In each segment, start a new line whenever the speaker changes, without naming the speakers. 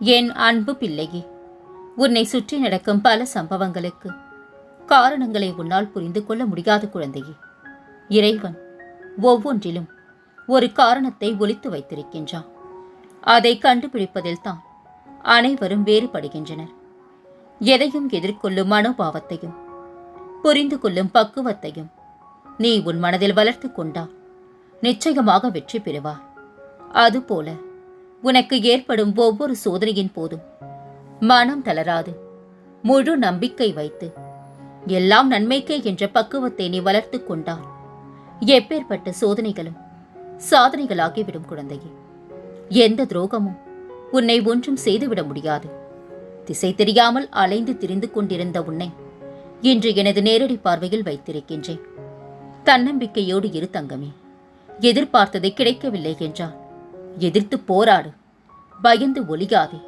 என் அன்பு பிள்ளையே உன்னை சுற்றி நடக்கும் பல சம்பவங்களுக்கு காரணங்களை உன்னால் புரிந்து கொள்ள முடியாத குழந்தையே. இறைவன் ஒவ்வொன்றிலும் ஒரு காரணத்தை ஒழித்து வைத்திருக்கின்றான். அதை கண்டுபிடிப்பதில்தான் அனைவரும் வேறுபடுகின்றனர். எதையும் எதிர்கொள்ளும் மனோபாவத்தையும் புரிந்து கொள்ளும் பக்குவத்தையும் நீ உன் மனதில் வளர்த்து கொண்டால் நிச்சயமாக வெற்றி பெறுவார் அதுபோல உனக்கு ஏற்படும் ஒவ்வொரு சோதனையின் போதும். மனம் தளராது. முழு நம்பிக்கை வைத்து. எல்லாம் நன்மைக்கே என்ற பக்குவத்தை நீ வளர்த்து கொண்டால். எப்பேற்பட்ட சோதனைகளும் சாதனைகளாகிவிடும் குழந்தையே. எந்த துரோகமும் உன்னை ஒன்றும் செய்துவிட முடியாது. திசை தெரியாமல் அலைந்து திரிந்து கொண்டிருந்த உன்னை இன்று எனது நேரடி பார்வையில் வைத்திருக்கின்றேன். தன்னம்பிக்கையோடு இரு தங்கமே. எதிர்பார்த்ததை கிடைக்கவில்லை என்றால் எதிர்த்து போராடு. பயந்து ஒழியாதே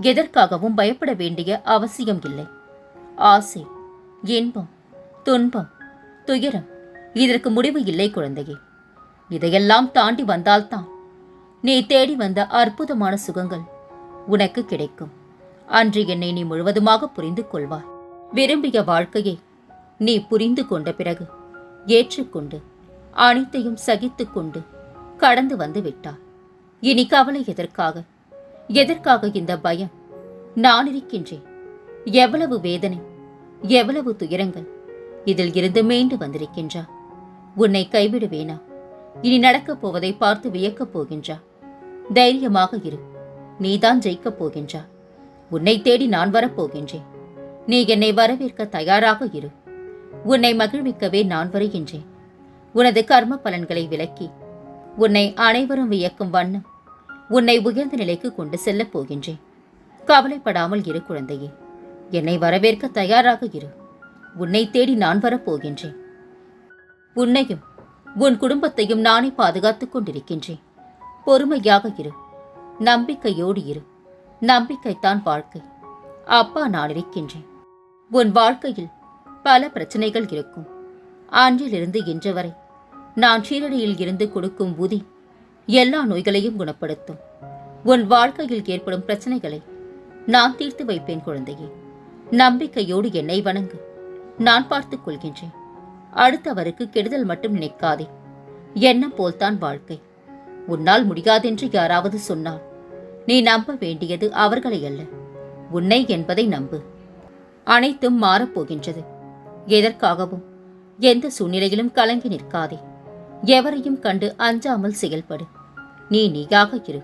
எதற்காகவும் பயப்பட வேண்டிய அவசியம் இல்லை. ஆசை இன்பம் துன்பம் துயரம் இதற்கு முடிவு இல்லை குழந்தையே. இதையெல்லாம் தாண்டி வந்தால்தான் நீ தேடி வந்த அற்புதமான சுகங்கள் உனக்கு கிடைக்கும். அன்று என்னை நீ முழுவதுமாக புரிந்து கொள்வாய். விரும்பிய வாழ்க்கையை நீ புரிந்து கொண்ட பிறகு ஏற்றுக்கொண்டு அனைத்தையும் சகித்துக்கொண்டு கடந்து வந்து விட்டார் இனி கவலை எதற்காக? எதற்காக இந்த பயம்? நான் இருக்கின்றேன். எவ்வளவு வேதனை எவ்வளவு துயரங்கள். இதில் இருந்து மீண்டு வந்திருக்கின்றா? உன்னை கைவிடுவேனா? இனி நடக்கப் போவதை பார்த்து வியக்கப் போகின்றா? தைரியமாக இரு. நீதான் ஜெயிக்கப் போகின்றா. உன்னை தேடி நான் வரப்போகின்றேன். நீ என்னை வரவேற்க தயாராக இரு. உன்னை மகிழ்விக்கவே நான் வருகின்றேன். உனது கர்ம பலன்களை விலக்கி உன்னை அனைவரும் வியக்கும் வண்ணம் உன்னை உயர்ந்த நிலைக்கு கொண்டு செல்லப் போகின்றேன். கவலைப்படாமல் இரு குழந்தையே. என்னை வரவேற்க தயாராக இரு. உன்னை தேடி நான் வரப்போகின்றேன் உன்னையும் உன் குடும்பத்தையும் நானே பாதுகாத்துக் கொண்டிருக்கின்றேன். பொறுமையாக இரு. நம்பிக்கையோடு இரு. நம்பிக்கைத்தான் வாழ்க்கை. அப்பா நான் இருக்கின்றேன். உன் வாழ்க்கையில் பல பிரச்சனைகள் இருக்கும். அன்றிலிருந்து இன்று வரை நான் ஷீரடியில் இருந்து கொடுக்கும் ஊதி எல்லா நோய்களையும் குணப்படுத்தும். உன் வாழ்க்கையில் ஏற்படும் பிரச்சனைகளை நான் தீர்த்து வைப்பேன் குழந்தையே. நம்பிக்கையோடு என்னை வணங்கு. நான் பார்த்துக் கொள்கின்றேன். அடுத்தவருக்கு கெடுதல் மட்டும் நினைக்காதே எண்ணம் போல்தான் வாழ்க்கை. உன்னால் முடியாதென்று யாராவது சொன்னால் நீ நம்ப வேண்டியது அவர்களை அல்ல உன்னை என்பதை நம்பு. அனைத்தும் மாறப்போகின்றது எதற்காகவும் எந்த சூழ்நிலையிலும் கலங்கி நிற்காதே. எவரையும் கண்டு அஞ்சாமல் செயல்படு. நீ நீயாக இரு.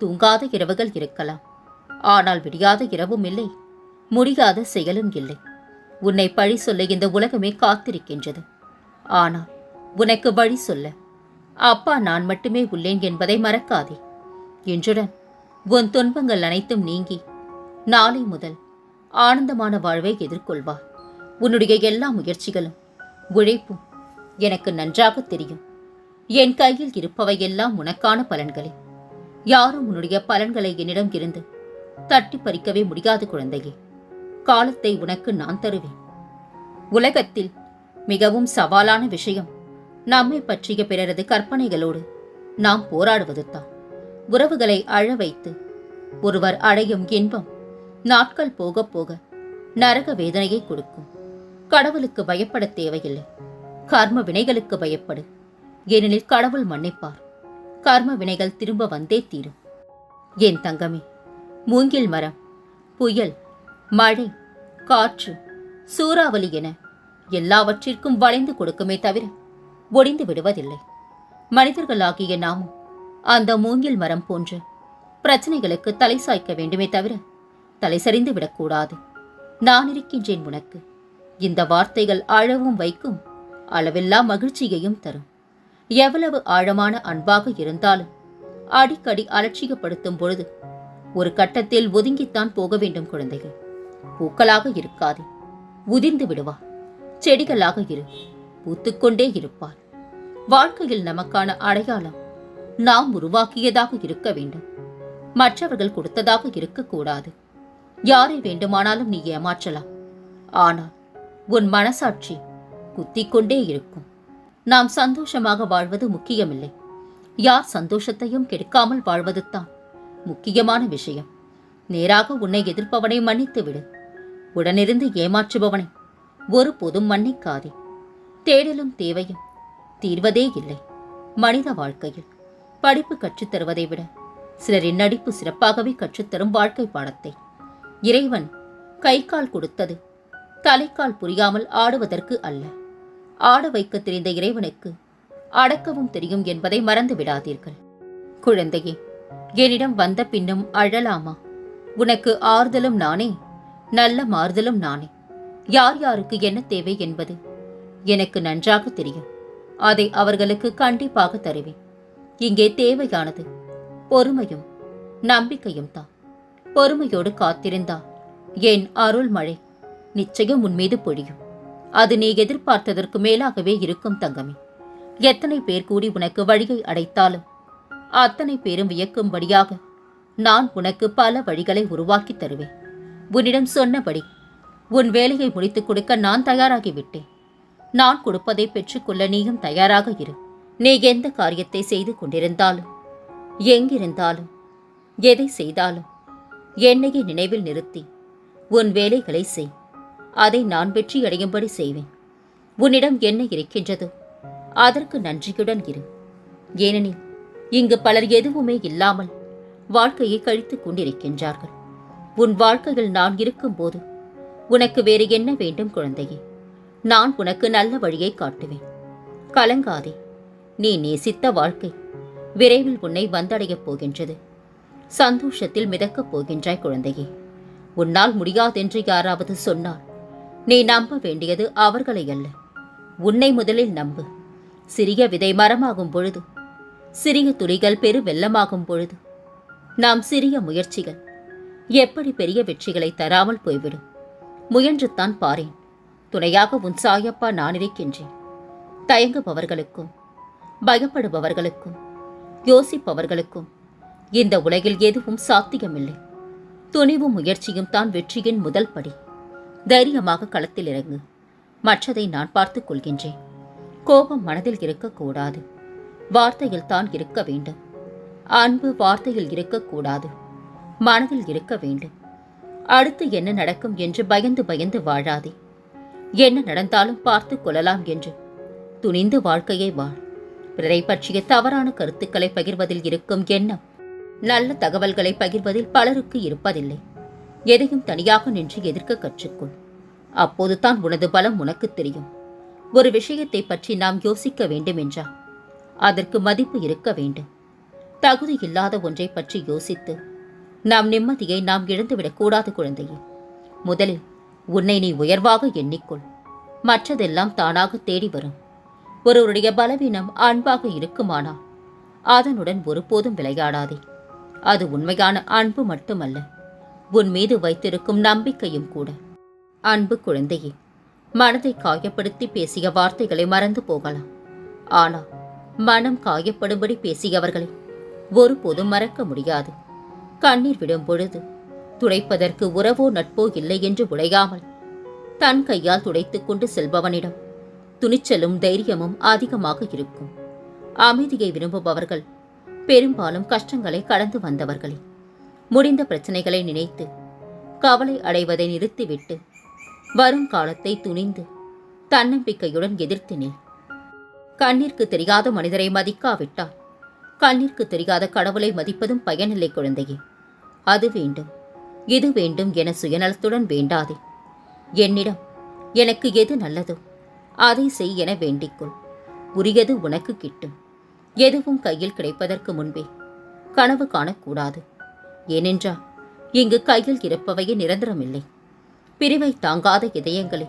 தூங்காத இரவுகள் இருக்கலாம். ஆனால் விடியாத இரவும் இல்லை. முடியாத செயலும் இல்லை. உன்னை பழி சொல்ல இந்த உலகமே காத்திருக்கின்றது. ஆனால் உனக்கு வழி சொல்ல. அப்பா நான் மட்டுமே உள்ளேன் என்பதை மறக்காதே. இன்றுடன் உன் துன்பங்கள் அனைத்தும் நீங்கி நாளை முதல் ஆனந்தமான வாழ்வை எதிர்கொள்வார் உன்னுடைய எல்லா முயற்சிகளும் உழைப்பும் எனக்கு நன்றாக தெரியும். என் கையில் இருப்பவையெல்லாம் உனக்கான பலன்களே. யாரும் உன்னுடைய பலன்களை என்னிடம் இருந்து தட்டி பறிக்கவே முடியாது குழந்தையே. காலத்தை உனக்கு நான் தருவேன். உலகத்தில் மிகவும் சவாலான விஷயம் நம்மை பற்றிய பிறரது கற்பனைகளோடு நாம் போராடுவதுதான். உறவுகளை அழ வைத்து ஒருவர் அடையும் இன்பம் நாட்கள் போக போக நரக வேதனையை கொடுக்கும். கடவுளுக்கு பயப்பட தேவையில்லை. கர்ம வினைகளுக்கு பயப்படு. ஏனெனில் கடவுள் மன்னிப்பார். கர்ம வினைகள் திரும்ப வந்தே தீரும். என் தங்கமே மூங்கில் மரம் புயல் மழை காற்று சூறாவளி என எல்லாவற்றிற்கும் வளைந்து கொடுக்குமே தவிர ஒடிந்து விடுவதில்லை. மனிதர்களாகிய நாமும் அந்த மூங்கில் மரம் போன்று பிரச்சனைகளுக்கு தலை சாய்க்க வேண்டுமே தவிர தலை சரிந்து விடக்கூடாது. நான் இருக்கின்றேன் உனக்கு. இந்த வார்த்தைகள் அழவும் வைக்கும் அளவில்லா மகிழ்ச்சியையும் தரும். எவ்வளவு ஆழமான அன்பாக இருந்தாலும் அடிக்கடி அலட்சியப்படுத்தும் பொழுது ஒரு கட்டத்தில் ஒதுங்கித்தான் போக வேண்டும் குழந்தைகள். பூக்களாக இருக்காதே. உதிர்ந்து விடுவா. செடிகளாக இரு. பூத்துக்கொண்டே இருப்பார் வாழ்க்கையில் நமக்கான அடையாளம் நாம் உருவாக்கியதாக இருக்க வேண்டும். மற்றவர்கள் கொடுத்ததாக இருக்கக்கூடாது. யாரை வேண்டுமானாலும் நீ ஏமாற்றலாம். ஆனால் உன் மனசாட்சி குத்திக்கொண்டே இருக்கும். நாம் சந்தோஷமாக வாழ்வது முக்கியமில்லை. யார் சந்தோஷத்தையும் கெடுக்காமல் வாழ்வதுதான் முக்கியமான விஷயம். நேராக உன்னை எதிர்ப்பவனை மன்னித்து விடு உடனிருந்து ஏமாற்றுபவனை ஒருபோதும் மன்னிக்காதே. தேடலும் தேவையும் தீர்வதே இல்லை. மனித வாழ்க்கையில் படிப்பு கற்றுத்தருவதை விட சிலரின் நடிப்பு சிறப்பாகவே கற்றுத்தரும் வாழ்க்கை பாடத்தை இறைவன் கை கால் கொடுத்தது தலைக்கால் புரியாமல் ஆடுவதற்கு அல்ல. ஆட வைக்க தெரிந்த இறைவனுக்கு அடக்கவும் தெரியும் என்பதை மறந்து விடாதீர்கள் குழந்தையே என்னிடம் வந்த பின்னும் அழலாமா? உனக்கு ஆறுதலும் நானே நல்ல மாறுதலும் நானே. யார் யாருக்கு என்ன தேவை என்பது எனக்கு நன்றாக தெரியும். அதை அவர்களுக்கு கண்டிப்பாக தருவேன். இங்கே தேவையானது பொறுமையும் நம்பிக்கையும் தான். பொறுமையோடு காத்திருந்தா என் அருள்மழை நிச்சயம் உன் மீது பொழியும். அது நீ எதிர்பார்த்ததற்கு மேலாகவே இருக்கும் தங்கமே. எத்தனை பேர் கூடி உனக்கு வழியை அடைத்தாலும் அத்தனை பேரும் வியக்கும்படியாக நான் உனக்கு பல வழிகளை உருவாக்கி தருவேன். உன்னிடம் சொன்னபடி உன் வேலையை முடித்துக் கொடுக்க நான் தயாராகிவிட்டேன். நான் கொடுப்பதை பெற்றுக்கொள்ள நீயும் தயாராக இரு. நீ எந்த காரியத்தை செய்து கொண்டிருந்தாலும் எங்கிருந்தாலும் எதை செய்தாலும் என்னையே நினைவில் நிறுத்தி உன் வேலைகளை செய். அதை நான் வெற்றி அடையும்படி செய்வேன். உன்னிடம் என்ன இருக்கின்றதோ? அதற்கு நன்றியுடன் இரு. ஏனெனில் இங்கு பலர் எதுவுமே இல்லாமல் வாழ்க்கையை கழித்துக் கொண்டிருக்கின்றார்கள். உன் வாழ்க்கையில் நான் இருக்கும்போது உனக்கு வேறு என்ன வேண்டும் குழந்தையே? நான் உனக்கு நல்ல வழியை காட்டுவேன். கலங்காதே. நீ நேசித்த வாழ்க்கை விரைவில் உன்னை வந்தடையப் போகின்றது. சந்தோஷத்தில் மிதக்கப் போகின்றாய் குழந்தையே. உன்னால் முடியாதென்று யாராவது சொன்னால் நீ நம்ப வேண்டியது அவர்களை அல்ல. உன்னை முதலில் நம்பு. சிறிய விதை மரமாகும் பொழுது சிறிய துளிகள் பெரு வெள்ளமாகும் பொழுது நாம் சிறிய முயற்சிகள் எப்படி பெரிய வெற்றிகளை தராமல் போய்விடும்? முயன்றுத்தான் பாரேன். துணையாக உன் சாயப்பா நான் இருக்கின்றேன். தயங்குபவர்களுக்கும் பயப்படுபவர்களுக்கும் யோசிப்பவர்களுக்கும் இந்த உலகில் எதுவும் சாத்தியமில்லை. துணிவும் முயற்சியும் தான் வெற்றியின் முதல் படி. தைரியமாக களத்தில் இறங்கு. மற்றதை நான் பார்த்துக் கொள்கின்றேன். கோபம் மனதில் இருக்கக்கூடாது. வார்த்தையில் தான் இருக்க வேண்டும். அன்பு வார்த்தையில் இருக்கக்கூடாது. மனதில் இருக்க வேண்டும். அடுத்து என்ன நடக்கும் என்று பயந்து பயந்து வாழாதே. என்ன நடந்தாலும் பார்த்துக் கொள்ளலாம் என்று. துணிந்து வாழ்க்கையை வாழ். பிறரை பற்றிய தவறான கருத்துக்களை பகிர்வதில் இருக்கும் எண்ணம். நல்ல தகவல்களை பகிர்வதில் பலருக்கு இருப்பதில்லை. எதையும் தனியாக நின்று எதிர்க்க கற்றுக்கொள். அப்போது தான் உனது பலம் உனக்கு தெரியும். ஒரு விஷயத்தை பற்றி நாம் யோசிக்க வேண்டும் என்றால் அதற்கு மதிப்பு இருக்க வேண்டும். தகுதி இல்லாத ஒன்றை பற்றி யோசித்து நாம் நிம்மதியை நாம் இழந்துவிடக் கூடாது குழந்தையே. முதலில் உன்னை நீ உயர்வாக எண்ணிக்கொள். மற்றதெல்லாம் தானாக தேடி வரும். ஒருவருடைய பலவீனம் அன்பாக இருக்குமானால் அதனுடன் ஒருபோதும் விளையாடாதே. அது உண்மையான அன்பு மட்டுமல்ல. உன் மீது வைத்திருக்கும் நம்பிக்கையும் கூட. அன்பு குழந்தையே மனதை காயப்படுத்தி பேசிய வார்த்தைகளை மறந்து போகலாம். ஆனால் மனம் காயப்படும்படி பேசியவர்களை ஒருபோதும் மறக்க முடியாது. கண்ணீர் விடும் பொழுது துடைப்பதற்கு உறவோ நட்போ இல்லை என்று உடையாமல் தன் கையால் துடைத்து கொண்டு செல்பவனிடம் துணிச்சலும் தைரியமும் அதிகமாக இருக்கும். அமைதியை விரும்புபவர்கள் பெரும்பாலும் கஷ்டங்களை கடந்து வந்தவர்களே. முடிந்த பிரச்சனைகளை நினைத்து கவலை அடைவதை நிறுத்திவிட்டு வரும் காலத்தை துணிந்து தன்னம்பிக்கையுடன் எதிர்த்து நில். கண்ணிற்கு தெரியாத மனிதரை மதிக்காவிட்டால் கண்ணிற்கு தெரியாத கடவுளை மதிப்பதும் பயனில்லை குழந்தையே. அது வேண்டும் இது வேண்டும் என சுயநலத்துடன் வேண்டாதே. என்னிடம் எனக்கு எது நல்லதோ அதை செய் என வேண்டிக்கொள். உரியது உனக்கு கிட்டும். எதுவும் கையில் கிடைப்பதற்கு முன்பே கனவு காணக்கூடாது. ஏனென்றால் இங்கு கையில் இருப்பவையே நிரந்தரமில்லை. பிரிவை தாங்காத இதயங்களே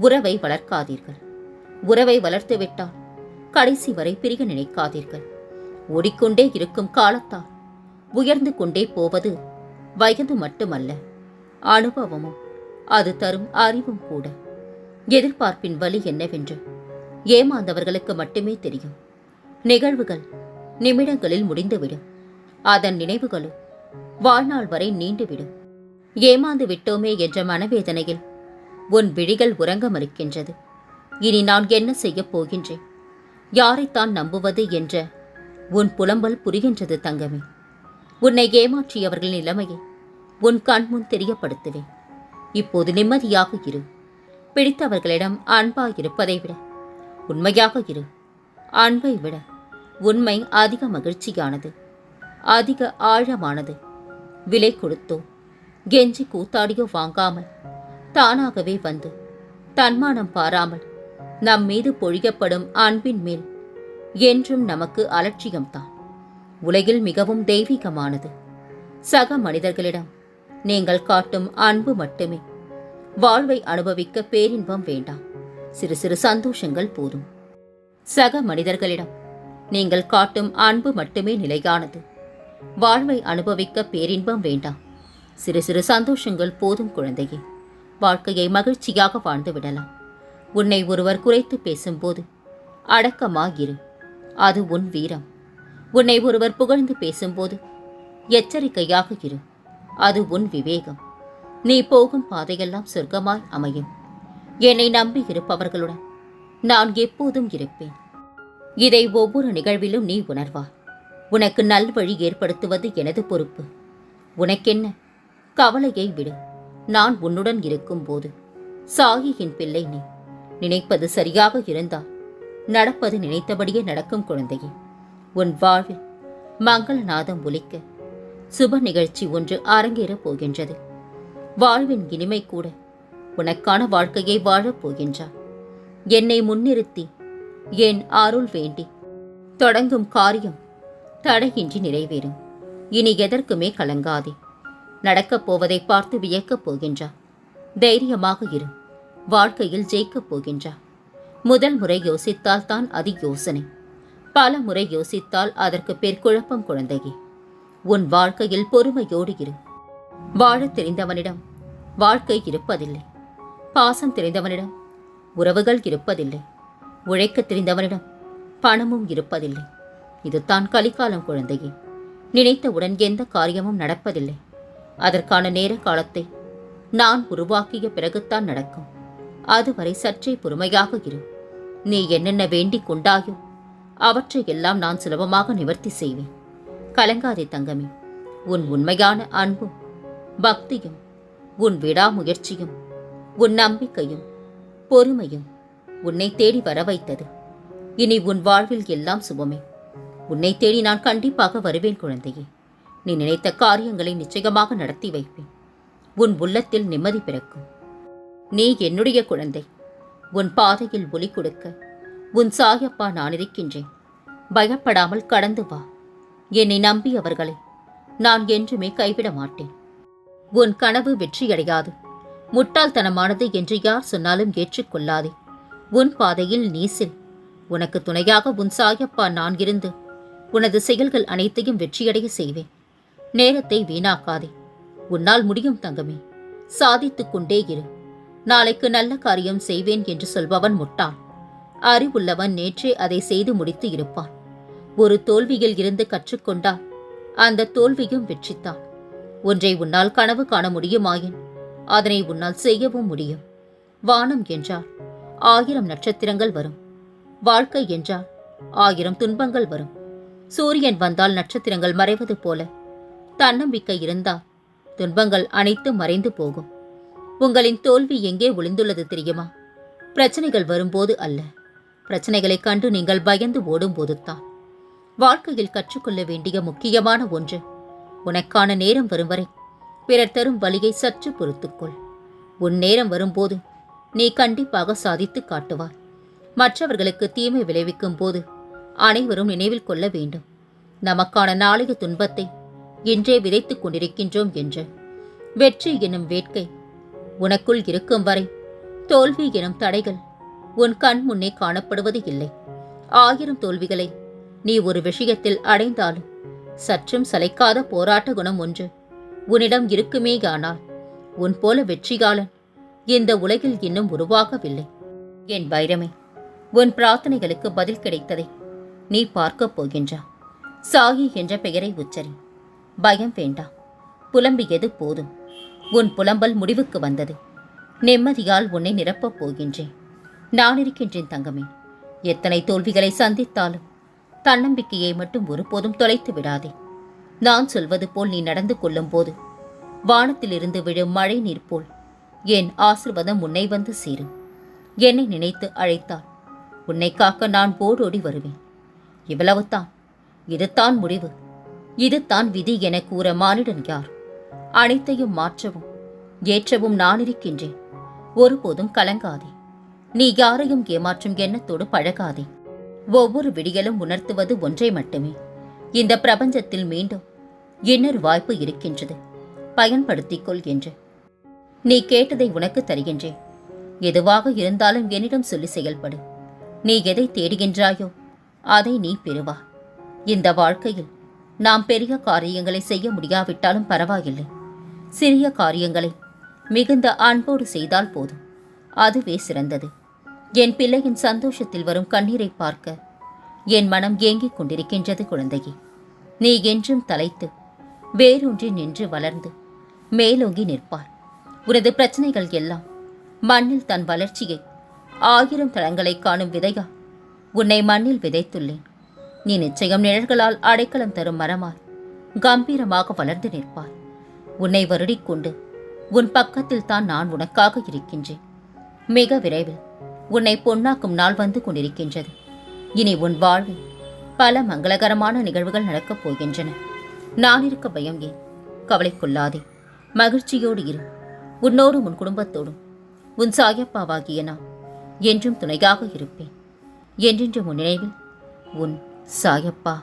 உறவை வளர்க்காதீர்கள். உறவை வளர்த்துவிட்டால் கடைசி வரை பிரிய நினைக்காதீர்கள். ஓடிக்கொண்டே இருக்கும் காலத்தால் உயர்ந்து கொண்டே போவது வயது மட்டுமல்ல அனுபவமும் அது தரும் அறிவும் கூட. எதிர்பார்ப்பின் வழி என்னவென்று ஏமாந்தவர்களுக்கு மட்டுமே தெரியும். நிகழ்வுகள் நிமிடங்களில் முடிந்துவிடும். அதன் நினைவுகளும் வாழ்நாள் வரை நீண்டுவிடும். ஏமாந்து விட்டோமே என்ற மனவேதனையில் உன் விழிகள் உறங்க மறுக்கின்றது இனி நான் என்ன செய்யப் போகின்றேன்? யாரைத்தான் நம்புவது என்ற உன் புலம்பல் புரிகின்றது தங்கமே. உன்னை ஏமாற்றியவர்களின் நிலைமையை உன் கண்முன் தெரியப்படுத்துவேன். இப்போது நிம்மதியாக இரு. பிடித்தவர்களிடம் அன்பாயிருப்பதை விட உண்மையாக இரு. அன்பை விட உண்மை அதிக மகிழ்ச்சியானது அதிக ஆழமானது. விலை கொடுத்தோ? கெஞ்சி கூத்தாடியோ வாங்காமல் தானாகவே வந்து தன்மானம் பாராமல் நம் மீது பொழியப்படும் அன்பின் மேல் என்றும் நமக்கு அலட்சியம்தான். உலகில் மிகவும் தெய்வீகமானது. சக மனிதர்களிடம் நீங்கள் காட்டும் அன்பு மட்டுமே. வாழ்வை அனுபவிக்க பேரின்பம் வேண்டாம். சிறு சிறு சந்தோஷங்கள் போதும். சக மனிதர்களிடம் நீங்கள் காட்டும் அன்பு மட்டுமே நிலையானது. வாழ்வை அனுபவிக்க பேரின்பம் வேண்டாம். சிறு சிறு சந்தோஷங்கள் போதும் குழந்தையே. வாழ்க்கையை மகிழ்ச்சியாக வாழ்ந்து விடலாம். உன்னை ஒருவர் குறைத்து பேசும்போது அடக்கமாகிரு அது உன் வீரம். உன்னை ஒருவர் புகழ்ந்து பேசும்போது எச்சரிக்கையாக இரு. அது உன் விவேகம். நீ போகும் பாதையெல்லாம் சொர்க்கமாய் அமையும். என்னை நம்பி இருப்பவர்களுடன் நான் எப்போதும் இருப்பேன். இதை ஒவ்வொரு நிகழ்விலும் நீ உணர்வார் உனக்கு நல்வழி ஏற்படுத்துவது எனது பொறுப்பு. உனக்கென்ன? கவலையை விடு. நான் உன்னுடன் இருக்கும்போது. சாகியின் பிள்ளை நீ. நினைப்பது சரியாக இருந்தால் நடப்பது நினைத்தபடியே நடக்கும் குழந்தையே. உன் வாழ்வில் மங்களநாதம் ஒலிக்க சுப நிகழ்ச்சி ஒன்று அரங்கேறப் போகின்றது. வாழ்வின் இனிமை கூட உனக்கான வாழ்க்கையை வாழப் போகின்றார் என்னை முன்னிறுத்தி என் அருள் வேண்டி தொடங்கும் காரியம் தடையின்றி நிறைவேறும். இனி எதற்குமே கலங்காதே. நடக்கப் போவதை பார்த்து வியக்கப் போகின்றார் தைரியமாக இரு. வாழ்க்கையில் ஜெயிக்கப் போகின்றார் முதல் முறை யோசித்தால் தான் அது யோசனை. பல முறை யோசித்தால் அதற்கு பேர் குழப்பம் குழந்தையே. உன் வாழ்க்கையில் பொறுமையோடு இரு. வாழத் தெரிந்தவனிடம் வாழ்க்கை இருப்பதில்லை. பாசம் தெரிந்தவனிடம் உறவுகள் இருப்பதில்லை. உழைக்கத் தெரிந்தவனிடம் பணமும் இருப்பதில்லை. இதுதான் கலிகாலம் குழந்தையே. நினைத்தவுடன் எந்த காரியமும் நடப்பதில்லை. அதற்கான நேர காலத்தை நான் உருவாக்கிய பிறகுத்தான் நடக்கும். அதுவரை சற்றே பொறுமையாக இரு. நீ என்னென்ன வேண்டிக் கொண்டாயோ அவற்றையெல்லாம் நான் சுலபமாக நிவர்த்தி செய்வேன். கலங்காதே தங்கமே. உன் உண்மையான அன்பும் பக்தியும் உன் விடாமுயற்சியும் உன் நம்பிக்கையும் பொறுமையும் உன்னை தேடி வர வைத்தது இனி உன் வாழ்வில் எல்லாம் சுபமே. உன்னை தேடி நான் கண்டிப்பாக வருவேன் குழந்தையே. நீ நினைத்த காரியங்களை நிச்சயமாக நடத்தி வைப்பேன். உன் உள்ளத்தில் நிம்மதி பிறக்கும். நீ என்னுடைய குழந்தை. உன் பாதையில் ஒலி கொடுக்க. உன் சாயப்பா நான் இருக்கின்றேன். பயப்படாமல் கடந்து வா. என்னை நம்பியவர்களை நான் என்றுமே கைவிட மாட்டேன். உன் கனவு வெற்றியடையாது. முட்டாள்தனமானது என்று யார் சொன்னாலும் ஏற்றுக்கொள்ளாதே. உன் பாதையில் நீசில் உனக்கு துணையாக உன் சாயப்பா நான் இருந்து உனது செயல்கள் அனைத்தையும் வெற்றியடைய செய்வேன். நேரத்தை வீணாக்காதே. உன்னால் முடியும் தங்கமே. சாதித்துக் கொண்டே இரு. நாளைக்கு நல்ல காரியம் செய்வேன் என்று சொல்பவன் முட்டாள். அறிவுள்ளவன் நேற்றே அதை செய்து முடித்து இருப்பான். ஒரு தோல்வியில் இருந்து கற்றுக்கொண்டால் அந்த தோல்வியும் வெற்றித்தான் ஒன்றை உன்னால் கனவு காண முடியுமாயின் அதனை உன்னால் செய்யவும் முடியும். வானம் என்றால் ஆயிரம் நட்சத்திரங்கள் வரும். வாழ்க்கை என்றால் ஆயிரம் துன்பங்கள் வரும். சூரியன் வந்தால் நட்சத்திரங்கள் மறைவது போல. தன்னம்பிக்கை இருந்தால் துன்பங்கள் அனைத்தும் மறைந்து போகும். உங்களின் தோல்வி எங்கே ஒளிந்துள்ளது தெரியுமா? பிரச்சனைகள் வரும்போது அல்ல. பிரச்சனைகளைக் கண்டு நீங்கள் பயந்து ஓடும்போதுதான். வாழ்க்கையில் கற்றுக்கொள்ள வேண்டிய முக்கியமான ஒன்று உனக்கான நேரம் வரும் வரை பிறர் தரும் வழியை சற்று பொறுத்துக்கொள் உன் நேரம் வரும்போது நீ கண்டிப்பாக சாதித்து காட்டுவாய். மற்றவர்களுக்கு தீமை விளைவிக்கும் போது அனைவரும் நினைவில் கொள்ள வேண்டும். நமக்கான நாளைய துன்பத்தை இன்றே விதைத்துக் கொண்டிருக்கின்றோம் என்று. வெற்றி எனும் வேட்கை உனக்குள் இருக்கும் வரை தோல்வி எனும் தடைகள் உன் கண் முன்னே காணப்படுவது இல்லை. ஆயிரம் தோல்விகளை நீ ஒரு விஷயத்தில் அடைந்தாலும் சற்றும் சளைக்காத போராட்ட குணம் ஒன்று உன்னிடம் இருக்குமேயானால் உன் போல வெற்றிகாலன் இந்த உலகில் இன்னும் உருவாகவில்லை. என் வைரமே உன் பிரார்த்தனைகளுக்கு பதில் கிடைத்ததை நீ பார்க்கப் போகின்றா. சாகி என்ற பெயரை உச்சரி. பயம் வேண்டாம் புலம்பியது போதும். உன் புலம்பல் முடிவுக்கு வந்தது. நிம்மதியால் உன்னை நிரப்பப் போகின்றேன். நான் இருக்கின்றேன் தங்கமே. எத்தனை தோல்விகளை சந்தித்தாலும் தன்னம்பிக்கையை மட்டும் ஒருபோதும் தொலைத்து விடாதே. நான் சொல்வது போல் நீ நடந்து கொள்ளும்போது வானத்திலிருந்து விழும் மழை நீர் போல் என் ஆசிர்வாதம் உன்னை வந்து சேரும். என்னை நினைத்து அழைத்தால் உன்னை காக்க நான் போடோடி வருவேன். இவ்வளவுதான் இதுதான் முடிவு. இதுதான் விதி என கூற மானிடன் யார்? அனைத்தையும் மாற்றவும் ஏற்றவும் நான் இருக்கின்றேன் ஒருபோதும் கலங்காதே. நீ யாரையும் ஏமாற்றும் எண்ணத்தோடு பழகாதே. ஒவ்வொரு விடியலும் உணர்த்துவது ஒன்றை மட்டுமே. இந்த பிரபஞ்சத்தில் மீண்டும் இன்னொரு வாய்ப்பு இருக்கின்றது. பயன்படுத்திக் கொள் என்று. நீ கேட்டதை உனக்கு தருகின்றேன். எதுவாக இருந்தாலும் என்னிடம் சொல்லி செயல்படு. நீ எதை தேடுகின்றாயோ அதை நீ பெறுவா. இந்த வாழ்க்கையில் நாம் பெரிய காரியங்களை செய்ய முடியாவிட்டாலும் பரவாயில்லை. சிறிய காரியங்களை மிகுந்த அன்போடு செய்தால் போதும். அதுவே சிறந்தது. என் பிள்ளையின் சந்தோஷத்தில் வரும் கண்ணீரை பார்க்க என் மனம் ஏங்கிக் கொண்டிருக்கின்றது குழந்தையே. நீ என்றும் தலைத்து வேரூன்றி நின்று வளர்ந்து மேலோங்கி நிற்பார் உனது பிரச்சனைகள் எல்லாம் மண்ணில் தன் வளர்ச்சியை ஆயிரம் தளங்களை காணும் விதையா உன்னை மண்ணில் விதைத்துள்ளேன். நீ நிச்சயம் நிழல்களால் அடைக்கலம் தரும் மரமாய் கம்பீரமாக வளர்ந்து நிற்பாய். உன்னை வருடிக்கொண்டு உன் பக்கத்தில் தான் நான் உனக்காக இருக்கின்றேன். மிக விரைவில் உன்னை பொன்னாக்கும் நாள் வந்து கொண்டிருக்கின்றது. இனி உன் வாழ்வில் பல மங்களகரமான நிகழ்வுகள் நடக்கப் போகின்றன. நான் இருக்க பயம் ஏன்? கவலை கொள்ளாதே. மகிழ்ச்சியோடு இரு. உன்னோடும் உன் குடும்பத்தோடும். உன் சாயப்பாவாகிய நான் என்றும் துணையாக இருப்பேன். என்றென்று உன் நினைவில். உன் சாயப்பா.